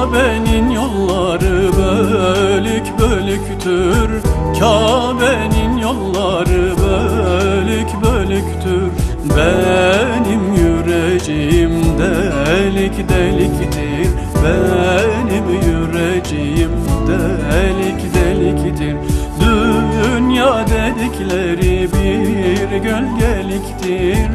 Kabe'nin yolları bölük bölüktür. Kabe'nin yolları bölük bölüktür. Benim yüreğim delik deliktir. Benim yüreğim delik deliktir. Dünya dedikleri bir gölgeliktir.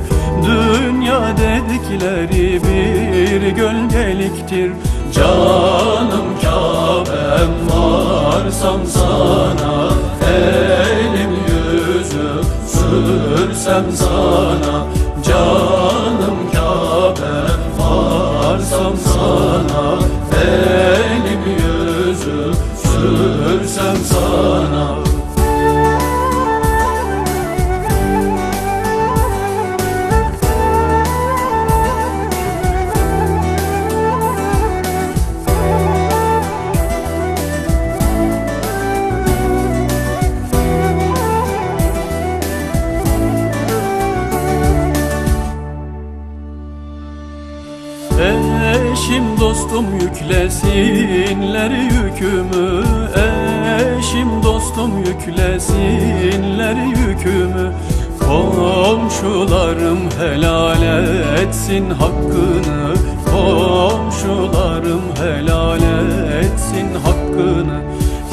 Dünya dedikleri bir gölgeliktir. Canım Kabe'm varsam sana. Elim yüzüm sürsem sana Eşim dostum yüklesinler yükümü. Eşim dostum yüklesinler yükümü. Komşularım helal etsin hakkını. Komşularım helal etsin hakkını.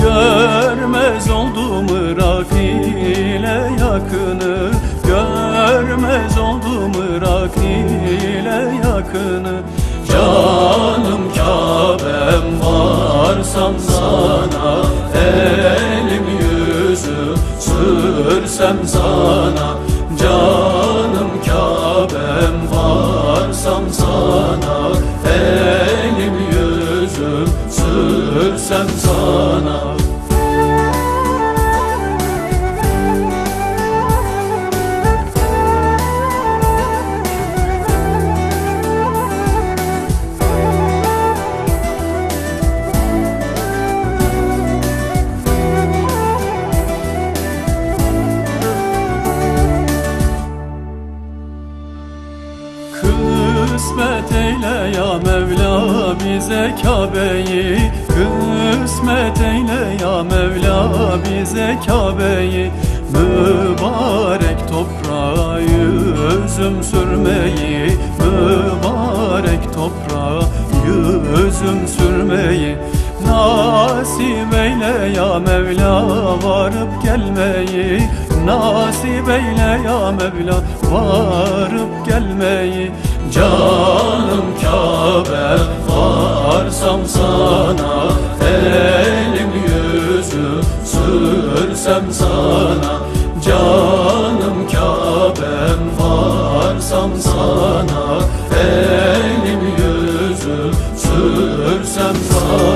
Görmez oldum Irak yakını. Görmez oldum Irak yakını Canım Kabe'm varsam sana Elim yüzüm sürsem sana. Canım Kabe'm varsam sana Elim yüzüm sürsem sana Kısmet eyle ya Mevla bize Kabe'yi. Kısmet eyle ya Mevla bize Kabe'yi. Mübarek toprağa yüzüm sürmeyi. Mübarek toprağa yüzüm sürmeyi Nasip eyle ya Mevla varıp gelmeyi. Nasip eyle ya Mevla varıp gelmeyi. Canım Kabe varsam sana Elim yüzüm sürsem sana. Canım Kabe'm varsam sana Elim yüzüm sürsem sana